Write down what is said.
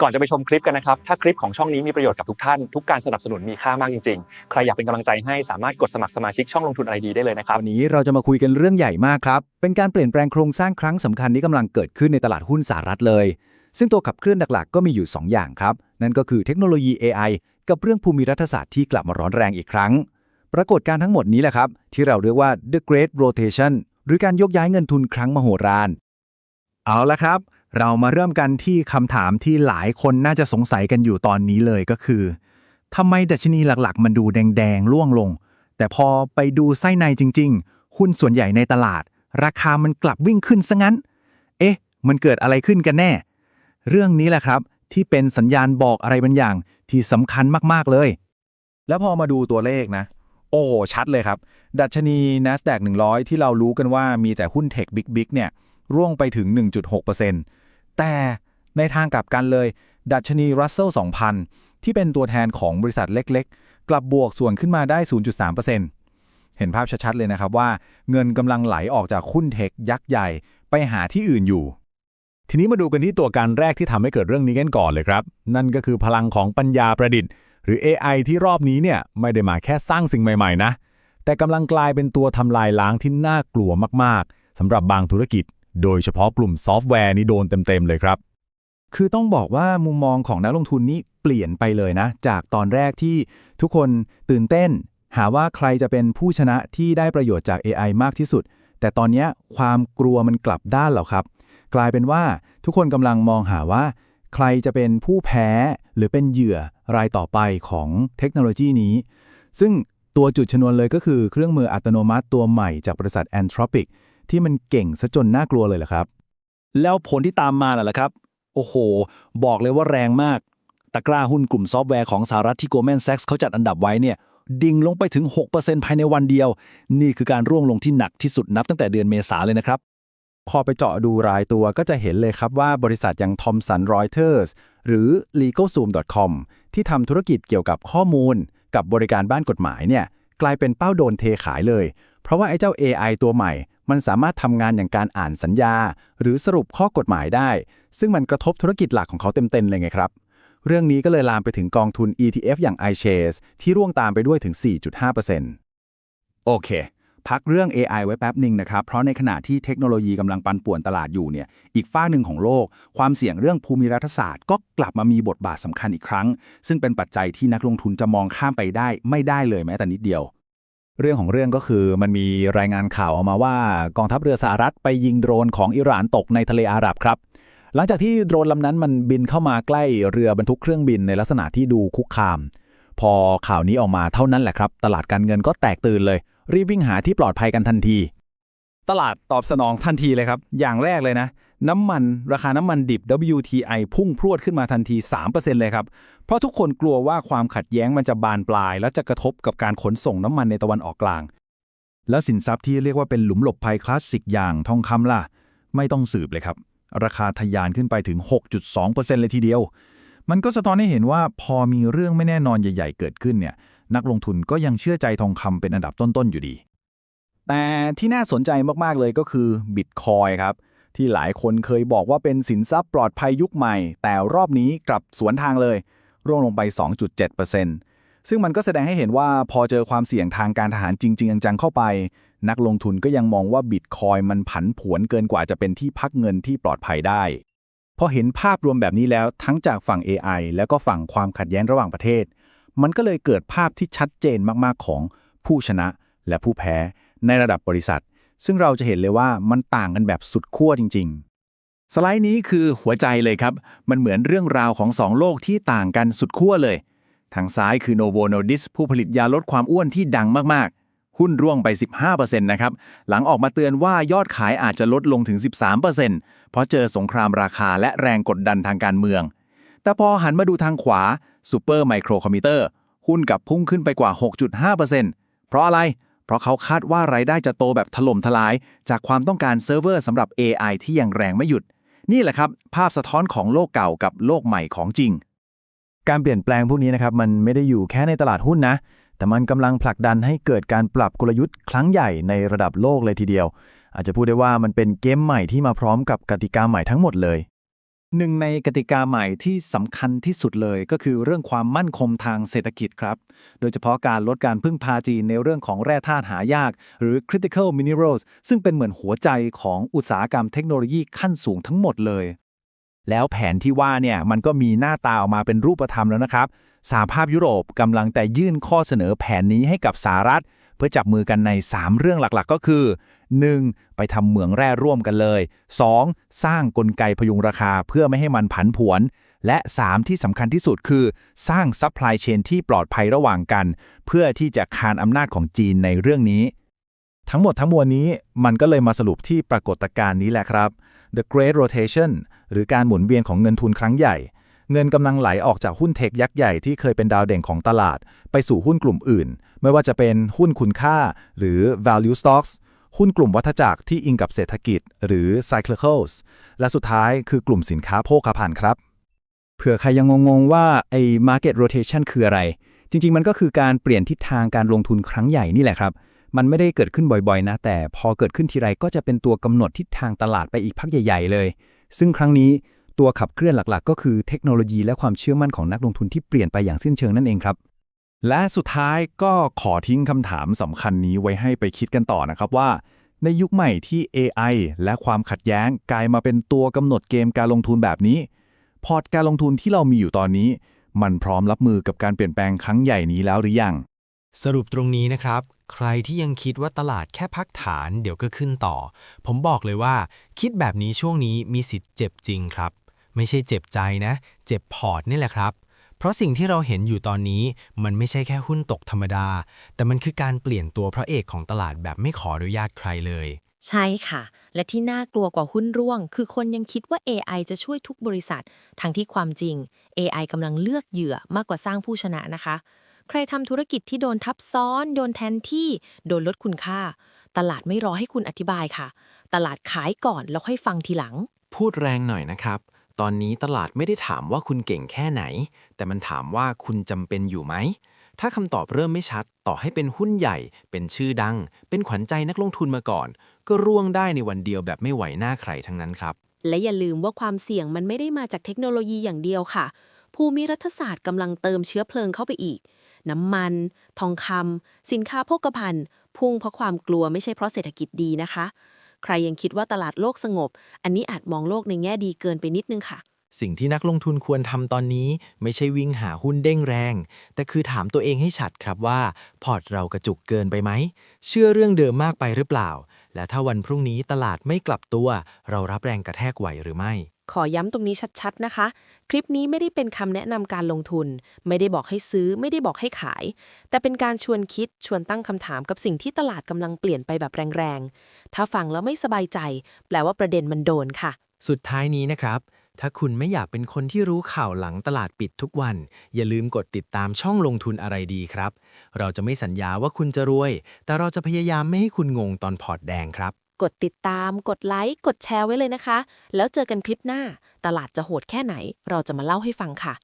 ก่อนจะไปชมคลิปกันนะครับ ถ้าคลิปของช่องนี้มีประโยชน์กับทุกท่าน ทุกการสนับสนุนมีค่ามากจริงๆ ใครอยากเป็นกำลังใจให้สามารถกดสมัครสมาชิกช่องลงทุนอะไรดีได้เลยนะครับ วันนี้เราจะมาคุยกันเรื่องใหญ่มากครับ เป็นการเปลี่ยนแปลงโครงสร้างครั้งสำคัญที่กำลังเกิดขึ้นในตลาดหุ้นสหรัฐเลย ซึ่งตัวขับเคลื่อนหลักๆ ก็มีอยู่ 2 อย่างครับ นั่นก็คือเทคโนโลยี AI กับเรื่องภูมิรัฐศาสตร์ที่กลับมาร้อนแรงอีกครั้ง ปรากฏการณ์ทั้งหมดนี้แหละครับ ที่เราเรียกว่า the great rotation หรือการยกย้ายเงินทุนครั้งมโหฬาร เอาละครับ เรามาเริ่มกันที่คำถามที่หลายคนน่าจะสงสัยกันอยู่ตอนนี้เลยก็คือทำไมดัชนีหลักๆ มันดูแดงๆล่วงลง แต่พอไปดูไส้ในจริง ๆ หุ้นส่วนใหญ่ในตลาด ราคามันกลับวิ่งขึ้นซะงั้น เอ๊ะ มันเกิดอะไรขึ้นกันแน่ เรื่องนี้แหละครับที่เป็นสัญญาณบอกอะไรบางอย่างที่สำคัญมากๆเลย แล้วพอมาดูตัวเลขนะ โอ้โหชัดเลยครับ ดัชนี NASDAQ 100 ที่เรารู้กันว่ามีแต่หุ้นเทคบิ๊กๆเนี่ยร่วงไปถึง 1.6% แต่ในทางกลับกันเลย ดัชนี Russell 2000 ที่เป็นตัวแทนของบริษัทเล็กๆ กลับบวกส่วนขึ้นมาได้ 0.3%เห็นภาพชัดๆเลยนะครับว่าเงินกำลังไหลออกจากหุ้นเทคยักษ์ใหญ่ไปหาที่อื่นอยู่ ทีนี้มาดูกันที่ตัวการแรกที่ทำให้เกิดเรื่องนี้กันก่อนเลยครับ นั่นก็คือพลังของปัญญาประดิษฐ์ หรือ AI ที่รอบนี้เนี่ยไม่ได้มาแค่สร้างสิ่งใหม่ๆนะ แต่กำลังกลายเป็นตัวทำลายล้างที่น่ากลัวมากๆสำหรับบางธุรกิจ โดยเฉพาะกลุ่มซอฟต์แวร์นี่โดนเต็ม ๆ เลยครับ คือต้องบอกว่ามุมมองของนักลงทุนนี่เปลี่ยนไปเลยนะ จากตอนแรกที่ทุกคนตื่นเต้น หาว่าใครจะเป็นผู้ชนะที่ได้ประโยชน์จาก AI มากที่สุด แต่ตอนนี้ความกลัวมันกลับด้านแล้วครับ กลายเป็นว่าทุกคนกำลังมองหาว่า ใครจะเป็นผู้แพ้หรือเป็นเหยื่อรายต่อไปของเทคโนโลยีนี้ ซึ่งตัวจุดชนวนเลยก็คือเครื่องมืออัตโนมัติตัวใหม่จากบริษัท Anthropic ที่มันเก่งซะจนน่ากลัวเลยแหละครับ แล้วผลที่ตามมาล่ะครับ โอ้โห บอกเลยว่าแรงมาก ตะกร้าหุ้นกลุ่มซอฟต์แวร์ของสหรัฐที่ Goldman Sachs เขาจัดอันดับไว้เนี่ย ดิ่งลงไปถึง 6%ภายในวันเดียว นี่คือการร่วงลงที่หนักที่สุดนับตั้งแต่เดือนเมษาเลยนะครับ พอไปเจาะดูรายตัวก็จะเห็นเลยครับว่าบริษัทอย่าง Thomson Reuters หรือ LegalZoom.com ที่ทำธุรกิจเกี่ยวกับข้อมูล กับบริการบ้านกฎหมายเนี่ยกลายเป็นเป้าโดนเทขายเลย เพราะว่าไอ้เจ้า AI ตัวใหม่ มันสามารถทำงานอย่างการอ่านสัญญา หรือสรุปข้อกฎหมายได้ ซึ่งมันกระทบธุรกิจหลักของเขาเต็มๆเลยไงครับเรื่องนี้ก็เลยลามไปถึงกองทุน ETF อย่าง iShares ที่ร่วงตามไปด้วยถึง 4.5%โอเค พักเรื่อง AI ไว้แป๊บหนึ่งนะครับ เพราะในขณะที่เทคโนโลยีกำลังปันป่วนตลาดอยู่เนี่ย อีกฝ้าหนึ่งของโลก ความเสี่ยงเรื่องภูมิรัฐศาสตร์ก็กลับมามีบทบาทสำคัญอีกครั้ง ซึ่งเป็นปัจจัยที่นักลงทุนจะมองข้ามไปได้ไม่ได้เลยแม้แต่นิดเดียว เรื่องของเรื่องก็คือมันมีรายงานข่าวออกมาว่ากองทัพเรือสหรัฐไปยิงโดรนของอิหร่านตกในทะเลอาหรับครับ หลังจากที่โดรนลำนั้นมันบินเข้ามาใกล้เรือบรรทุกเครื่องบินในลักษณะที่ดูคุกคาม พอข่าวนี้ออกมาเท่านั้นแหละครับ ตลาดการเงินก็แตกตื่นเลย รีบวิ่งหาที่ปลอดภัยกันทันที ตลาดตอบสนองทันทีเลยครับ อย่างแรกเลยนะ น้ำมันราคาน้ำมันดิบ WTI พุ่งพรวดขึ้นมาทันที 3%เลยครับ เพราะทุกคนกลัวว่าความขัดแย้งมันจะบานปลาย และจะกระทบกับการขนส่งน้ำมันในตะวันออกกลาง แล้วสินทรัพย์ที่เรียกว่าเป็นหลุมหลบภัยคลาสสิกอย่างทองคำล่ะ ไม่ต้องสืบเลยครับ ราคาทะยานขึ้นไปถึง 6.2%เลยทีเดียว มันก็สะท้อนให้เห็นว่าพอมีเรื่องไม่แน่นอนใหญ่ ๆ เกิดขึ้นเนี่ยนักลงทุนก็ยังเชื่อใจทองคำเป็นอันดับต้นๆอยู่ดี แต่ที่น่าสนใจมากๆเลยก็คือบิตคอยครับ ที่หลายคนเคยบอกว่าเป็นสินทรัพย์ปลอดภัยยุคใหม่ แต่รอบนี้กลับสวนทางเลย ร่วงลงไป 2.7%ซึ่งมันก็แสดงให้เห็นว่าพอเจอความเสี่ยงทางการทหารจริง ๆ จังๆเข้าไป นักลงทุนก็ยังมองว่าบิตคอยมันผันผวนเกินกว่าจะเป็นที่พักเงินที่ปลอดภัยได้พอเห็นภาพรวมแบบนี้แล้วทั้งจากฝั่ง AI แล้วก็ฝั่งความขัดแย้งระหว่างประเทศ มันก็เลยเกิดภาพที่ชัดเจนมากๆของผู้ชนะและผู้แพ้ในระดับบริษัท ซึ่งเราจะเห็นเลยว่ามันต่างกันแบบสุดขั้วจริง ๆ สไลด์นี้คือหัวใจเลยครับ มันเหมือนเรื่องราวของสองโลกที่ต่างกันสุดขั้วเลย ทางซ้ายคือ Novo Nordisk ผู้ผลิตยาลดความอ้วนที่ดังมากๆ หุ้นร่วงไป 15%นะครับ หลังออกมาเตือนว่ายอดขายอาจจะลดลงถึง 13%เพราะเจอสงครามราคาและแรงกดดันทางการเมือง แต่พอหันมาดูทางขวา Super Micro Computer หุ้นกับพุ่งขึ้นไปกว่า 6.5%เพราะอะไร เพราะเขาคาดว่ารายได้จะโตแบบถล่มทลาย จากความต้องการเซิร์ฟเวอร์สำหรับ AI ที่ยังแรงไม่หยุด นี่แหละครับ ภาพสะท้อนของโลกเก่ากับโลกใหม่ของจริง การเปลี่ยนแปลงพวกนี้นะครับมันไม่ได้อยู่แค่ในตลาดหุ้นนะ แต่มันกำลังผลักดันให้เกิดการปรับกลยุทธ์ครั้งใหญ่ในระดับโลกเลยทีเดียว อาจจะพูดได้ว่ามันเป็นเกมใหม่ที่มาพร้อมกับกติกาใหม่ทั้งหมดเลย หนึ่งในกติกาใหม่ที่สำคัญที่สุดเลยก็คือเรื่องความมั่นคงทางเศรษฐกิจครับ โดยเฉพาะการลดการพึ่งพาจีนในเรื่องของแร่ธาตุหายาก หรือ critical minerals ซึ่งเป็นเหมือนหัวใจของอุตสาหกรรมเทคโนโลยีขั้นสูงทั้งหมดเลย แล้วแผนที่ว่าเนี่ยมันก็มีหน้าตาออกมาเป็นรูปธรรมแล้วนะครับสหภาพยุโรปกำลังแต่ยื่นข้อเสนอแผนนี้ให้กับสหรัฐ เพื่อจับมือกันใน 3 เรื่องหลักๆ ก็คือ 1. ไปทำเหมืองแร่ร่วมกันเลย 2. สร้างกลไกพยุงราคาเพื่อไม่ให้มันผันผวน และ 3 ที่สำคัญที่สุดคือ สร้างซัพพลายเชนที่ปลอดภัยระหว่างกัน เพื่อที่จะคานอำนาจของจีนในเรื่องนี้ ทั้งหมดทั้งมวลนี้มันก็เลยมาสรุปที่ปรากฏการณ์นี้แหละครับ The Great Rotation หรือการหมุนเวียนของเงินทุนครั้งใหญ่ เงินกำลังไหลออกจากหุ้นเทคยักษ์ใหญ่ที่เคยเป็นดาวเด่นของตลาด ไปสู่หุ้นกลุ่มอื่น ไม่ว่าจะเป็นหุ้นคุณค่าหรือ value stocks หุ้นกลุ่มวัฏจักรที่อิงกับเศรษฐกิจ หรือ cyclicals และสุดท้ายคือกลุ่มสินค้าโภคภัณฑ์ครับ เผื่อใครยังงงๆว่าไอ้ market rotation คืออะไร จริง ๆ มันก็คือการเปลี่ยนทิศทางการลงทุนครั้งใหญ่นี่แหละครับ มันไม่ได้เกิดขึ้นบ่อยๆ นะ แต่พอเกิดขึ้นทีไรก็จะเป็นตัวกำหนดทิศทางตลาดไปอีกพักใหญ่ ๆ เลย ซึ่งครั้งนี้ ตัวขับเคลื่อนหลักๆ ก็คือเทคโนโลยีและความเชื่อมั่นของนักลงทุนที่เปลี่ยนไปอย่างสิ้นเชิงนั่นเองครับ และสุดท้ายก็ขอทิ้งคำถามสำคัญนี้ไว้ให้ไปคิดกันต่อนะครับว่า ในยุคใหม่ที่ AI และความขัดแย้งกลายมาเป็นตัวกำหนดเกมการลงทุนแบบนี้ พอร์ตการลงทุนที่เรามีอยู่ตอนนี้ มันพร้อมรับมือกับการเปลี่ยนแปลงครั้งใหญ่นี้แล้วหรือยัง สรุปตรงนี้นะครับ ใครที่ยังคิดว่าตลาดแค่พักฐานเดี๋ยวก็ขึ้นต่อ ผมบอกเลยว่า คิดแบบนี้ช่วงนี้มีสิทธิ์เจ็บจริงครับ ไม่ใช่เจ็บใจนะ เจ็บพอร์ตนี่แหละครับ เพราะสิ่งที่เราเห็นอยู่ตอนนี้มันไม่ใช่แค่หุ้นตกธรรมดา แต่มันคือการเปลี่ยนตัวพระเอกของตลาดแบบไม่ขออนุญาตใครเลย ใช่ค่ะ และที่น่ากลัวกว่าหุ้นร่วง คือคนยังคิดว่า AI จะช่วยทุกบริษัท ทั้งที่ความจริง AI กำลังเลือกเหยื่อมากกว่าสร้างผู้ชนะนะคะ ใครทำธุรกิจที่โดนทับซ้อน โดนแทนที่ โดนลดคุณค่า ตลาดไม่รอให้คุณอธิบายค่ะ ตลาดขายก่อนแล้วค่อยฟังทีหลัง พูดแรงหน่อยนะครับ ตอนนี้ตลาดไม่ได้ถามว่าคุณเก่งแค่ไหน แต่มันถามว่าคุณจำเป็นอยู่ไหม ถ้าคำตอบเริ่มไม่ชัด ต่อให้เป็นหุ้นใหญ่ เป็นชื่อดัง เป็นขวัญใจนักลงทุนมาก่อน ก็ร่วงได้ในวันเดียวแบบไม่ไหวหน้าใครทั้งนั้นครับ และอย่าลืมว่าความเสี่ยงมันไม่ได้มาจากเทคโนโลยีอย่างเดียวค่ะ ภูมิรัฐศาสตร์กำลังเติมเชื้อเพลิงเข้าไปอีก น้ำมัน ทองคำสินค้าโภคภัณฑ์พุ่งเพราะความกลัวไม่ใช่เพราะเศรษฐกิจดีนะคะ ใครยังคิดว่าตลาดโลกสงบ อันนี้อาจมองโลกในแง่ดีเกินไปนิดนึงค่ะ สิ่งที่นักลงทุนควรทำตอนนี้ ไม่ใช่วิ่งหาหุ้นเด้งแรง แต่คือถามตัวเองให้ชัดครับว่า พอร์ตเรากระจุกเกินไปไหม เชื่อเรื่องเดิมมากไปหรือเปล่า และถ้าวันพรุ่งนี้ตลาดไม่กลับตัว เรารับแรงกระแทกไหวหรือไม่ ขอย้ำตรงนี้ชัดๆนะคะ คลิปนี้ไม่ได้เป็นคำแนะนำการลงทุน ไม่ได้บอกให้ซื้อ ไม่ได้บอกให้ขาย แต่เป็นการชวนคิดชวนตั้งคำถามกับสิ่งที่ตลาดกำลังเปลี่ยนไปแบบแรงๆ ถ้าฟังแล้วไม่สบายใจ แปลว่าประเด็นมันโดนค่ะ สุดท้ายนี้นะครับ ถ้าคุณไม่อยากเป็นคนที่รู้ข่าวหลังตลาดปิดทุกวัน อย่าลืมกดติดตามช่องลงทุนอะไรดีครับ เราจะไม่สัญญาว่าคุณจะรวย แต่เราจะพยายามไม่ให้คุณงงตอนพอร์ตแดงครับ กดติดตาม กดไลค์ กดแชร์ไว้เลยนะคะ แล้วเจอกันคลิปหน้า ตลาดจะโหดแค่ไหน เราจะมาเล่าให้ฟังค่ะ